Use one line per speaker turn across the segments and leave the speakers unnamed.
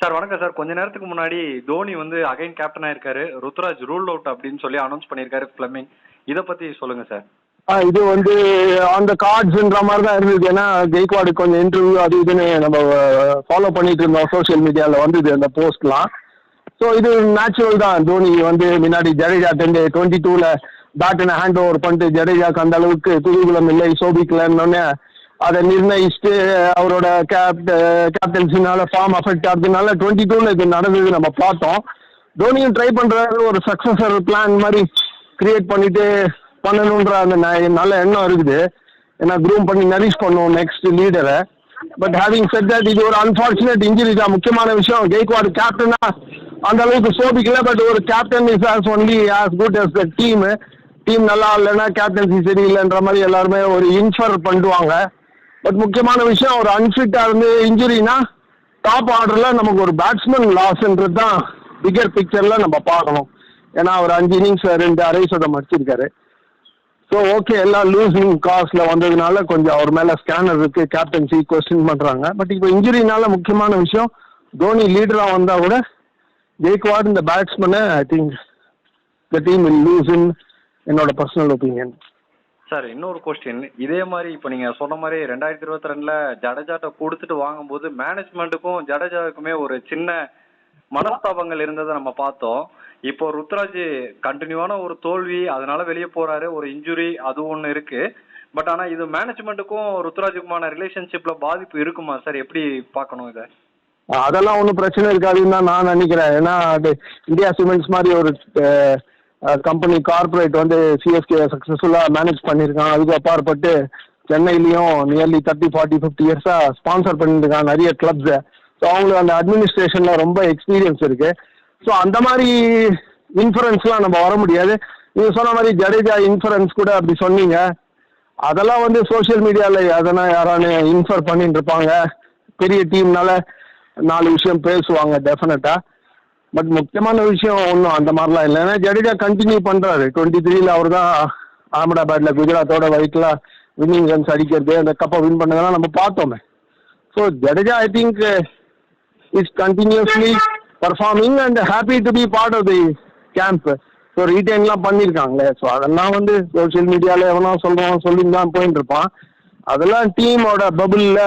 Sir வணக்கம் sir. கொஞ்ச நேரத்துக்கு முன்னாடி தோனி வந்து அகைன் கேப்டன் ஆயிருக்காரு. ருத்ராஜ் ரூல் அவுட் அப்படின்னு சொல்லி அனௌன்ஸ் பண்ணியிருக்காரு பிளமிங் இதை பத்தி சொல்லுங்க சார்.
ஆ, இது வந்து அந்த கார்ட்ஸ்ன்ற மாதிரி தான் இருந்தது. ஏன்னா கெய்க்வாடு கொஞ்சம் இன்டர்வியூ அது இதுன்னு நம்ம ஃபாலோ பண்ணிட்டு இருந்தோம் சோஷியல் மீடியாவில் வந்தது அந்த போஸ்ட்லாம் ஸோ இது நேச்சுரல் தான். தோனி வந்து முன்னாடி ஜடேஜா டென் டுவெண்ட்டி டூவில் பேட்டனை ஹேண்ட் ஓவர் பண்ணிட்டு ஜடேஜாக்கு அந்த அளவுக்கு குதூகுலம் இல்லை. சோபிக்கலன்னு அதை நிர்ணயிச்சுட்டு அவரோட கேப்ட கேப்டன்சினால ஃபார்ம் அஃபெக்ட் ஆகுதுனால டுவெண்ட்டி டூல இது நடந்தது நம்ம பார்த்தோம். தோனியும் ட்ரை பண்றாரு ஒரு சக்ஸஸர் பிளான் மாதிரி கிரியேட் பண்ணிட்டு பண்ணணுன்ற அந்த ந- நல்ல எண்ணம் இருக்குது. ஏன்னா க்ரூம் பண்ணி நரிஷ் பண்ணுவோம் நெக்ஸ்ட் லீடரை பட் ஹேவிங் செட் தட் இது ஒரு அன்ஃபார்ச்சுனேட் இன்ஜுரி தான். முக்கியமான விஷயம் கெய்க்வாடு கேப்டனா அந்த அளவுக்கு சோபிக்கல பட் ஒரு captain is as only as good as the team team நல்லா இல்லைன்னா கேப்டன்சி சரியில்லைன்ற மாதிரி எல்லாருமே ஒரு இன்ஃபர் பண்ணுவாங்க பட் முக்கியமான விஷயம் ஒரு அன்ஃபிட்டா இருந்து இன்ஜுரினா டாப் ஆர்டர்ல நமக்கு ஒரு பேட்ஸ்மேன் லாஸ்ன்றது தான் பிகர் பிக்சர்ல நம்ம பார்க்கணும். ஏன்னா அவர் அஞ்சு இன்னிங்ஸ் ரெண்டு அரை சதம் அடிச்சிருக்காரு ஸோ ஓகே எல்லாம் லூசிங் காஸ்ட்ல வந்ததுனால கொஞ்சம் அவர் மேல ஸ்கேனர் இருக்கு கேப்டன்சி கொஸ்டின் பண்றாங்க. பட் இப்போ இன்ஜுரினால முக்கியமான விஷயம் தோனி லீடரா வந்தா கூட ஜெய்க்வாட் இந்த பேட்ஸ்மேனை I think the team will lose இன் என்னோட பர்சனல் ஒப்பீனியன்
சார் இன்னொரு கொஸ்டின் இதே மாதிரி இப்போ நீங்கள் சொன்ன மாதிரி ரெண்டாயிரத்தி இருபத்தி ரெண்டில் ஜடேஜாட்ட கொடுத்துட்டு வாங்கும்போது மேனேஜ்மெண்ட்டுக்கும் ஜடேஜாவுக்குமே ஒரு சின்ன மனஸ்தாபங்கள் இருந்ததை நம்ம பார்த்தோம். இப்போ ருத்ராஜ் கண்டினியூவான ஒரு தோல்வி அதனால வெளியே போறாரு ஒரு இன்ஜுரி அது ஒன்று இருக்கு. பட் ஆனால் இது மேனேஜ்மெண்ட்டுக்கும் ருத்ராஜுக்குமான ரிலேஷன்ஷிப்ல பாதிப்பு இருக்குமா சார்? எப்படி பார்க்கணும் இதை?
அதெல்லாம் ஒன்றும் பிரச்சனை இருக்காதுன்னு தான் நான் நினைக்கிறேன். ஏன்னா அது இந்தியா சிமெண்ட்ஸ் மாதிரி ஒரு கம்பெனி கார்ப்பரேட் வந்து சிஎஸ்கே சக்ஸஸ்ஃபுல்லாக மேனேஜ் பண்ணியிருக்கான். அதுக்கு அப்பாற்பட்டு சென்னையிலையும் நியர்லி தேர்ட்டி ஃபார்ட்டி ஃபிஃப்டி இயர்ஸாக ஸ்பான்சர் பண்ணியிருக்கான் நிறைய கிளப்ஸை ஸோ அவங்களுக்கு அந்த அட்மினிஸ்ட்ரேஷனில் ரொம்ப எக்ஸ்பீரியன்ஸ் இருக்கு. ஸோ அந்த மாதிரி இன்ஃபுரன்ஸ்லாம் நம்ம வர முடியாது. நீங்கள் சொன்ன மாதிரி ஜடேஜா இன்ஃபுரன்ஸ் கூட அப்படி சொன்னீங்க. அதெல்லாம் வந்து சோஷியல் மீடியாவில் அதெல்லாம் யாரானு இன்ஃபர் பண்ணிட்டு இருப்பாங்க. பெரிய டீம்னால நாலு விஷயம் பேசுவாங்க டெஃபினட்டாக பட் முக்கியமான விஷயம் ஒன்றும் அந்த மாதிரிலாம் இல்லை. ஏன்னா ஜடேஜா கண்டினியூ பண்ணுறாரு டுவெண்ட்டி த்ரீல அவர் தான் அகமதாபாத்தில் குஜராத்தோட வயிற்றுல வின்னிங் ரன்ஸ் அடிக்கிறது அந்த கப்பை வின் பண்ணதெல்லாம் நம்ம பார்த்தோமே. So Jadeja I think is continuously performing and happy to be part of the camp so ரீட்டைன்லாம் பண்ணியிருக்காங்களே. ஸோ அதெல்லாம் வந்து சோஷியல் மீடியாவில் எவனோ சொல்கிறோம் சொல்லி தான் போயிட்டு இருப்பான். அதெல்லாம் டீமோட பபுளில்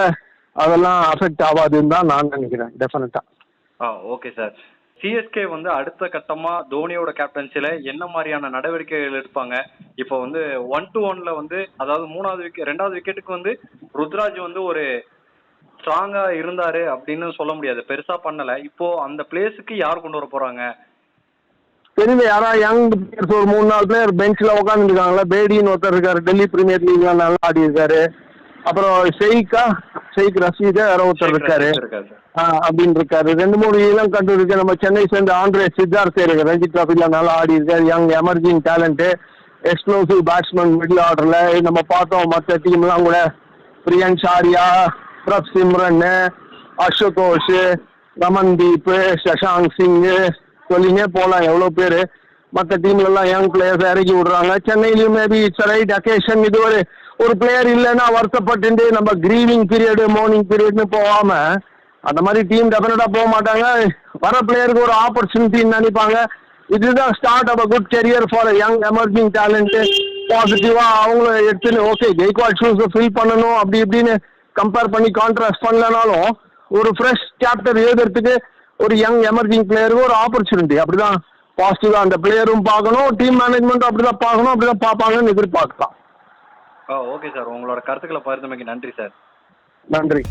அதெல்லாம் அஃபெக்ட் ஆகாதுன்னு தான் நான் நினைக்கிறேன் டெஃபினட்டாக
ஆ. ஓகே சார் சிஎஸ்கே வந்து அடுத்த கட்டமா தோனியோட கேப்டன்சில என்ன மாதிரியான நடவடிக்கைகள் எடுப்பாங்க? இப்போ வந்து ஒன் டு ஒன்ல வந்து அதாவது மூணாவது விக்கெட் ரெண்டாவது விக்கெட்டுக்கு வந்து ருத்ராஜ் வந்து ஒரு ஸ்ட்ராங்கா இருந்தாரு அப்படின்னு சொல்ல முடியாது. பெருசா பண்ணல. இப்போ அந்த பிளேஸுக்கு யார் கொண்டு வர போறாங்க?
தெரியுது யாரா? யங் பிளேயர்ஸ் ஒரு மூணு நாலு பிளேயர் பெஞ்சில் உட்காந்துருக்காங்களா பேடின்னு ஒருத்தர் இருக்காரு டெல்லி பிரீமியர் லீக்ல நல்லா ஆடி இருக்காரு அப்புறம் ஷெய்கா ஷெய்க் ரஷீதா யாரோ ஒருத்தர் இருக்காரு. அப்படின்னு இருக்காரு. ரெண்டு மூணு இளம் கண்டு இருக்கு நம்ம சென்னை சேர்ந்த ஆண்ட்ரே சித்தார்த் இருக்கு ரஞ்சி டிராஃபில நல்லா ஆடி இருக்காரு. Young emerging talent explosive batsman middle ஆர்டர்ல நம்ம பார்த்தோம். மற்ற டீம்லாம் கூட. பிரியன் ஷாரியா பிரப் சிம்ரன் அஷோகோஷ் ரமன்தீப் சஷாங்க் சிங். சொல்லினே போகலாம் எவ்வளோ பேர்? மற்ற டீம்லலாம் யங் பிளேயர்ஸ் இறக்கி விடுறாங்க. சென்னையிலையும் மேபி இட்ஸ் ரைட் அக்கேஷன் இது ஒரு ஒரு பிளேயர் இல்லைன்னா வருத்தப்பட்டு நம்ம கிரீவிங் பீரியடு மார்னிங் பீரியட்னு போகாம அந்த மாதிரி டீம் டெஃபினட்டா போக மாட்டாங்க. வர பிளேயருக்கு ஒரு ஆப்பர்ச்சுனிட்டின்னு நினைப்பாங்க. இதுதான் start of a good career for young emerging talent பாசிட்டிவா அவங்களும் எடுத்துன்னு ஓகே கெய்க்வாட் ஷூஸ் ஃபில் பண்ணணும் அப்படி இப்படின்னு கம்பேர் பண்ணி கான்ட்ராஸ்ட் பண்ணலனாலும் ஒரு ஃப்ரெஷ் சாப்டர் எழுதுறதுக்கு ஒரு யங் எமர்ஜிங் பிளேயருக்கு ஒரு ஆப்பர்ச்சுனிட்டி அப்படிதான் பாசிட்டிவா அந்த பிளேயரும் பார்க்கணும் டீம் மேனேஜ்மெண்ட்டும் அப்படிதான் பார்க்கணும் அப்படிதான் பார்ப்பாங்கன்னு எதிர்பார்க்கலாம்.
ஓகே சார் உங்களோட கருத்துக்களை பகிர்ந்தமைக்கு நன்றி சார்
நன்றி.